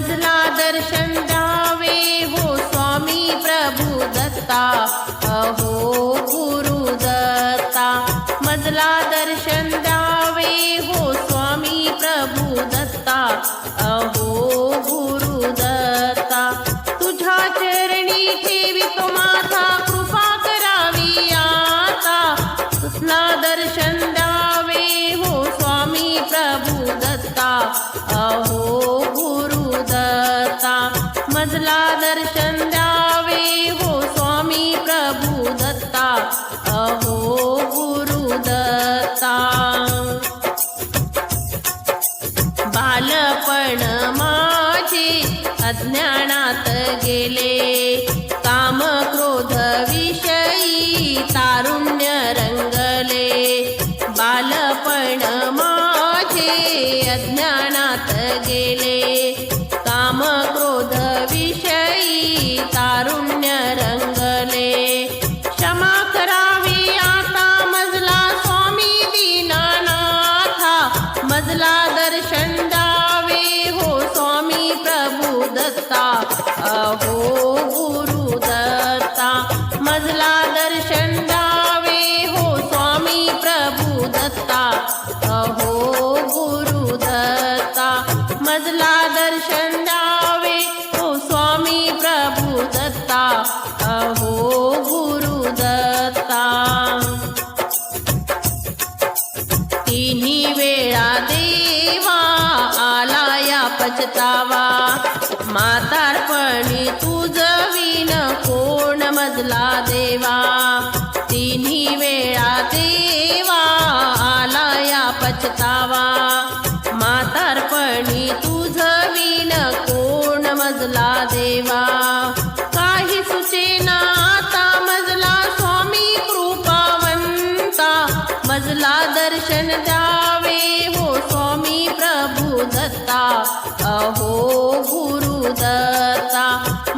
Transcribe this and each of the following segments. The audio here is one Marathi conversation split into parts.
मजला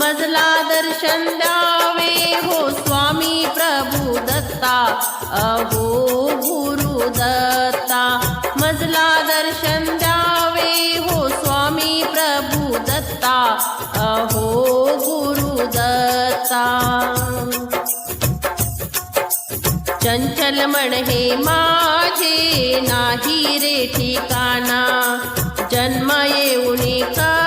मजला दर्शन द्यावे. हो स्वामी प्रभू दत्ता. अहो गुरु दत्ता. मजला दर्शन द्यावे. हो स्वामी प्रभू दत्ता. अहो गुरु दत्ता. चंचल म्हण हे माझे नाही रे ठिकाणा. जन्म येऊन का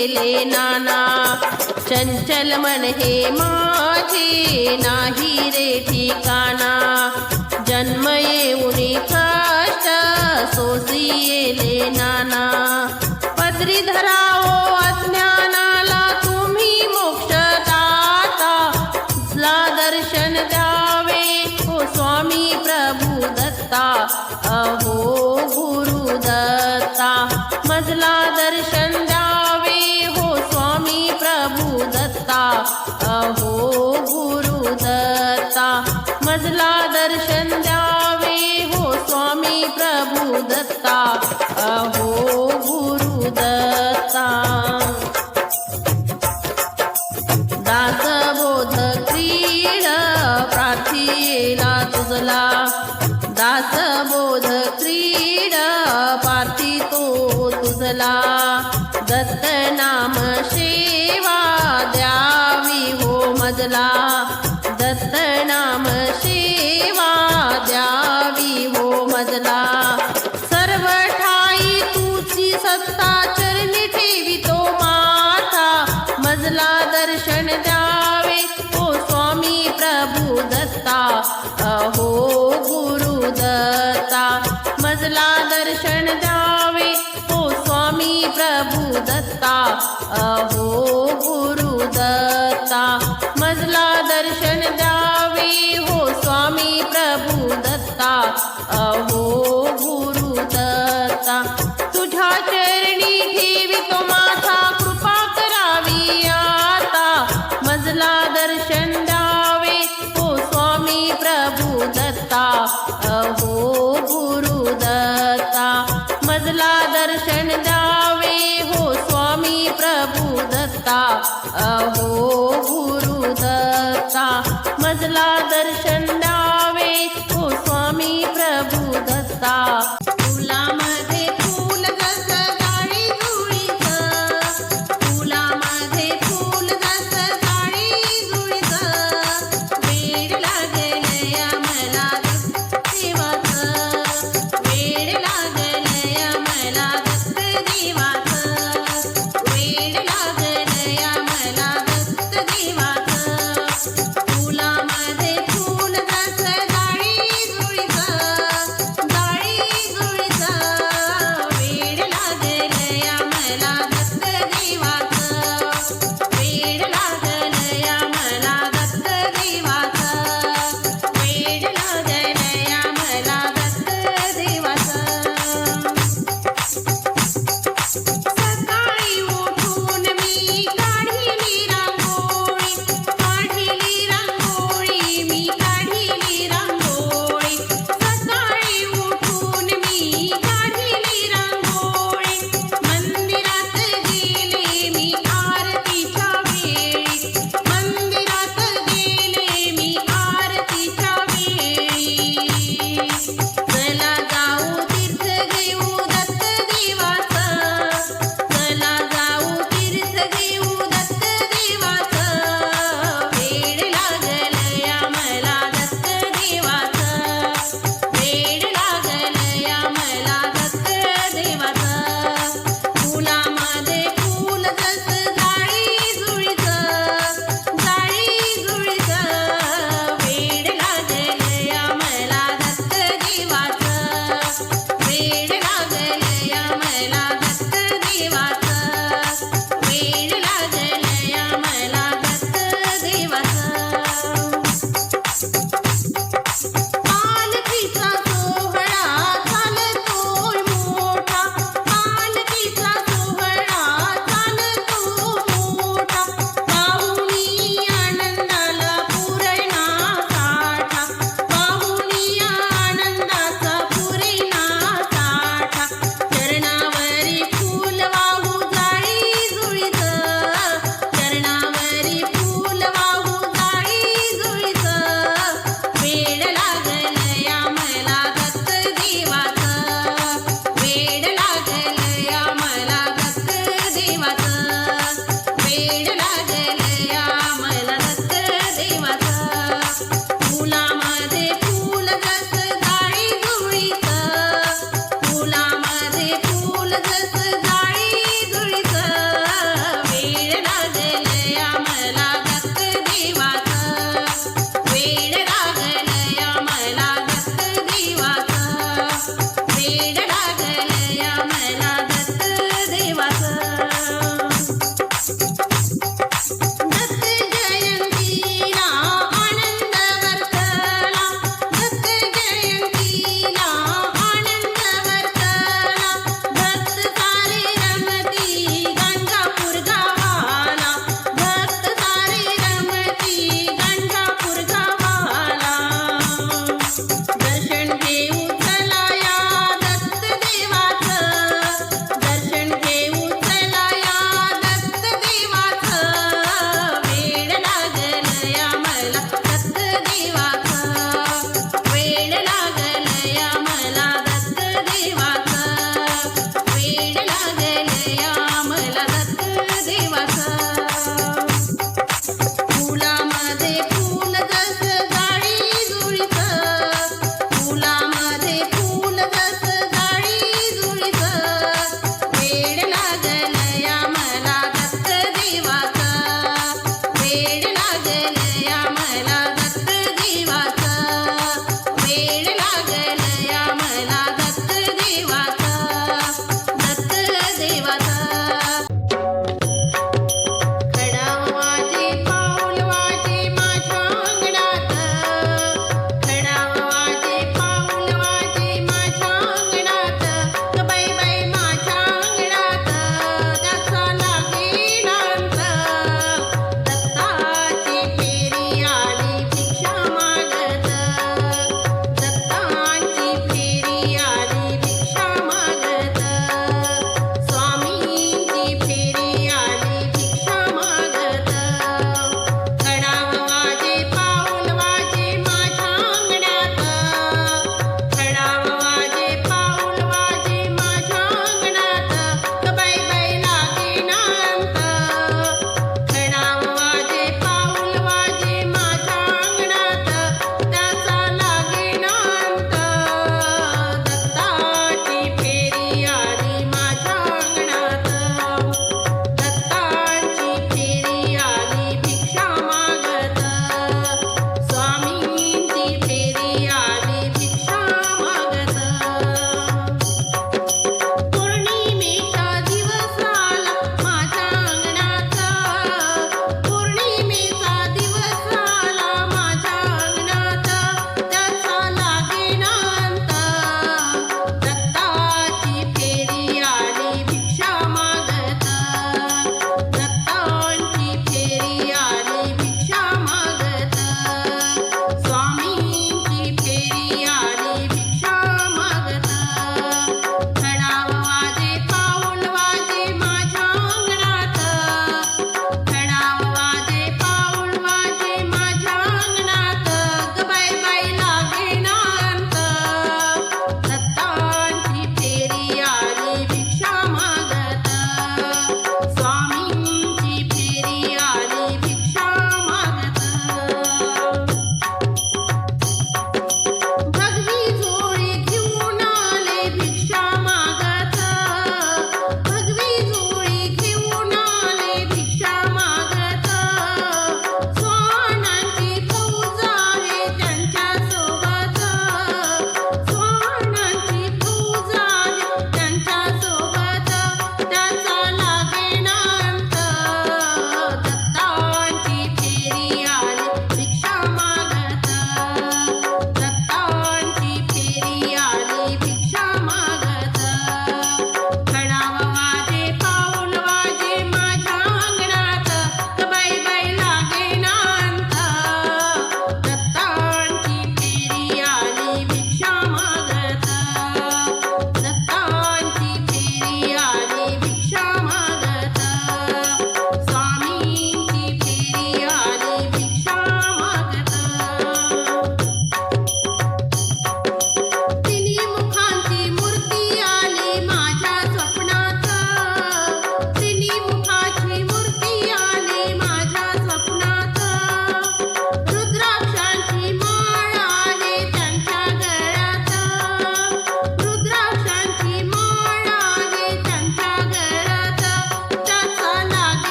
केले नाना. चंचल मन हे माझे नाही रे ठिकाणा. जन्म 到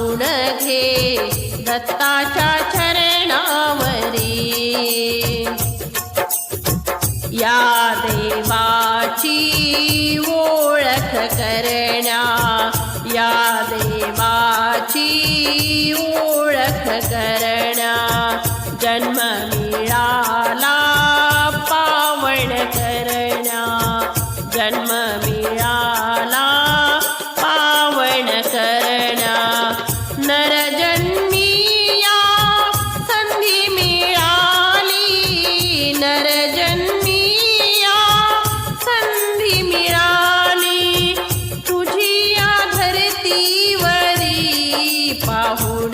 पाऊण घे दत्ताच्या चरणावरी. या देवाची ओळख करण्या या देवाची ओळख कर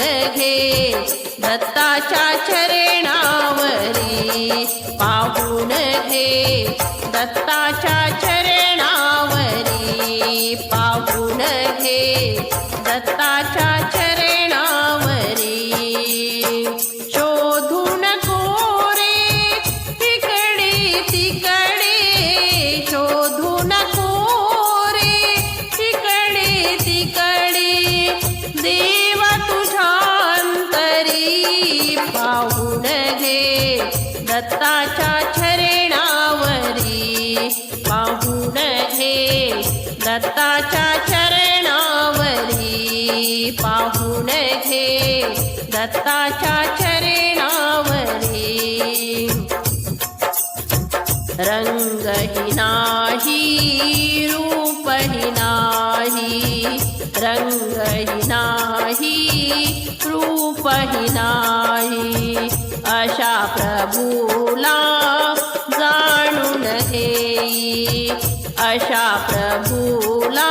घे. दत्ताच्या चरणावरी पाहून घे. दत्ताच्या चरणावरी पाहून घे. दत्ताच्या दत्ताच्या चरणावरी. रंगही नाही रूपही नाही रंगही नाही रूपही नाही. अशा प्रभूला जाणून हे अशा प्रभूला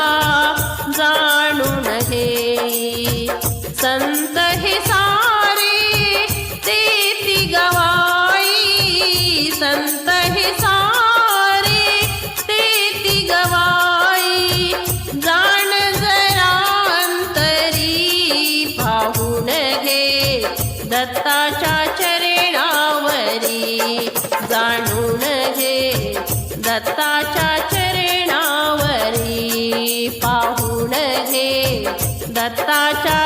देवाच्या चरणावरी जाणून घे दत्ताच्या चरणावरी. पाहून घे दत्ताच्या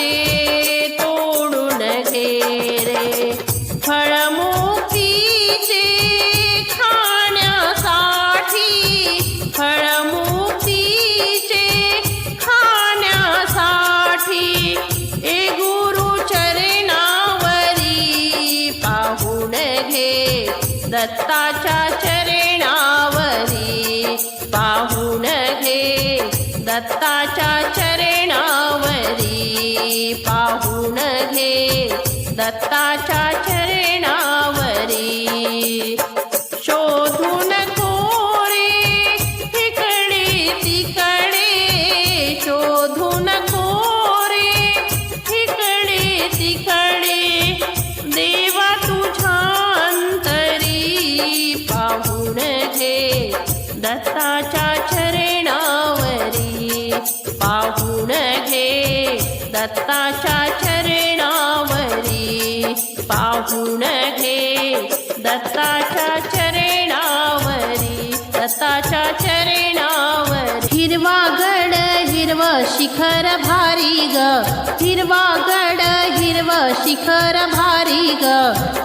see. पाहून घे दत्ताच्या संताच्या चरणावर. हिरवा गड हिरव शिखर भारी ग. हिरवा गड हिरव शिखर भारी ग.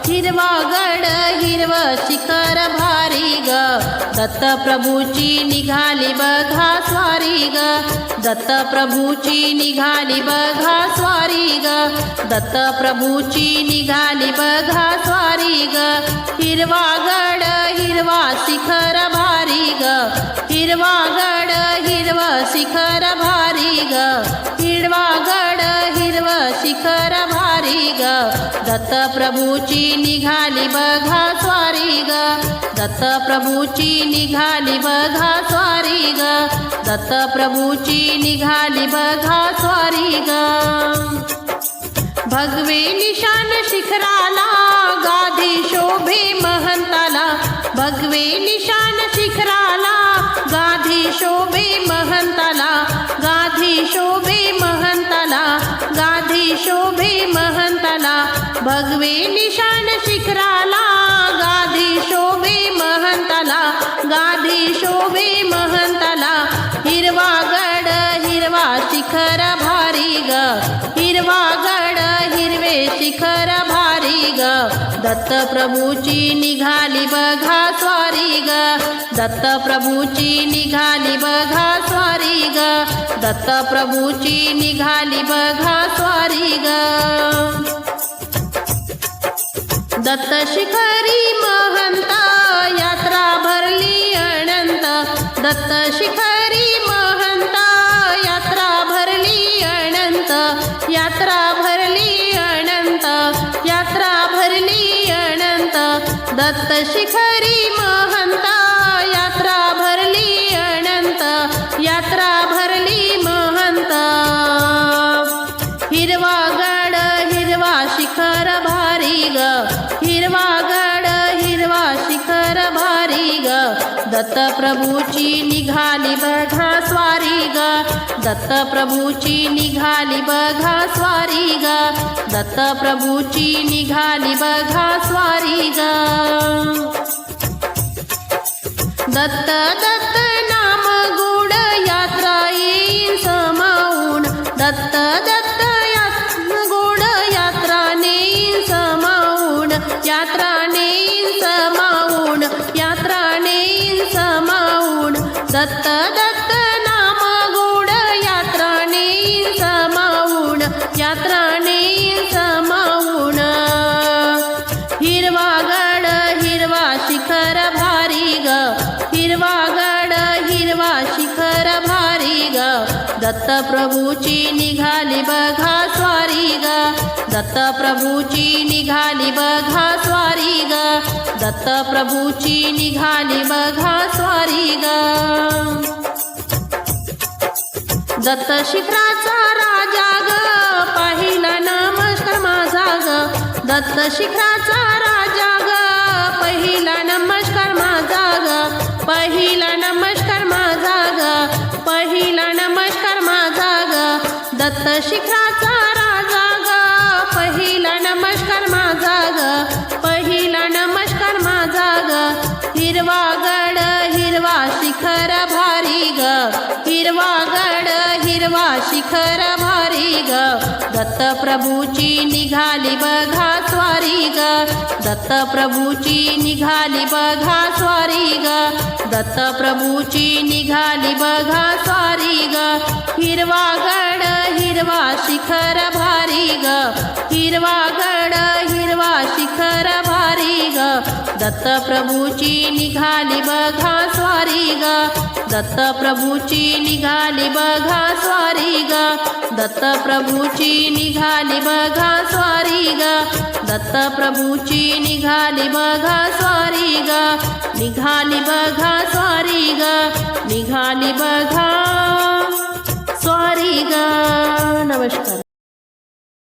हिरवा गड हिरव शिखर भारी ग. दत्त प्रभूची निघाली बघा स्वारी ग. दत्त प्रभूची निघाली बघा स्वारी ग. दत्त प्रभूची निघाली बघा स्वारी ग. हिरवा गड हिरवा शिखर भारी ग. हिरवा गड हिरव शिखर भारी ग. हिरवा गड हिरव शिखर भारी ग दत्तप्रभूची निघाली बघा स्वारी ग. दत्तप्रभूची निघाली बघा स्वारी ग. दत्तप्रभूची निघाली बघा स्वारी ग. भगवे निशान शिखराला गाधी शोभे महंताला. भगवे निशान शिखराला गाधी शोभे महंताला. गाधी शोभे महंताला गाधी शोभे महंताला भगवे निशान शिखराला. गाधी शोभे महंताला गाधी शोभे महंताला. हिरवा गड हिरवा शिखर भारी ग. हिरवा गड हिरवे शिखर भारी ग. दत्त प्रभूची निघाली बघा स्वारी ग. दत्त प्रभूची निघाली बघा स्वारी ग. दत्त प्रभूची निघाली बघा स्वारी ग. दत्त शिखरी महंत यात्रा भरली अनंत. दत्त शिखरी महंत यात्रा भरली अनंत. यात्रा भरली अनंत यात्रा भरली अनंत. दत्त शिखरी महंता दत्त प्रभूची निघाली बघा स्वारी ग. दत्त प्रभूची निघाली बघा स्वारी ग. दत्त प्रभूची निघाली बघा स्वारी ग. दत्त दत्त निघाली बघा स्वारी ग. दत्त प्रभूची निघाली बघा स्वारी ग. दत्त प्रभूची निघाली बघा स्वारी ग. दत्त शिखराचा राजा ग. पाहिला नमस्कार माझा ग? दत्त शिखराचा राजा ग. पहिला नमस्कार माझा ग? पहिला नमस्कार माझा ग? पहिला नमस्कार ग शिखराचा राजा ग. पहिला नमस्कार माझा ग. पहिला नमस्कार माझा ग. हिरवा गड हिरवा शिखर भारी ग. हिरवा गड हिरवा शिखर ग. दत्तप्रभूची निघाली बघा स्वारी ग. दत्तप्रभूची निघाली बघा स्वारी ग. दत्तप्रभूची निघाली बघा स्वारी ग. हिरवा गड हिरवा शिखर भारी ग. हिरवा गड हिरवा शिखर स्वारी ग. दत्तप्रभूची निघाली बघा स्वारी ग. दत्तप्रभूची निघाली बघा स्वारी ग. दत्तप्रभूची निघाली बघा स्वारी ग. दत्तप्रभूची निघाली बघा स्वारी ग. निघाली बघा स्वारी ग. निघाली बघा स्वारी ग. नमस्कार.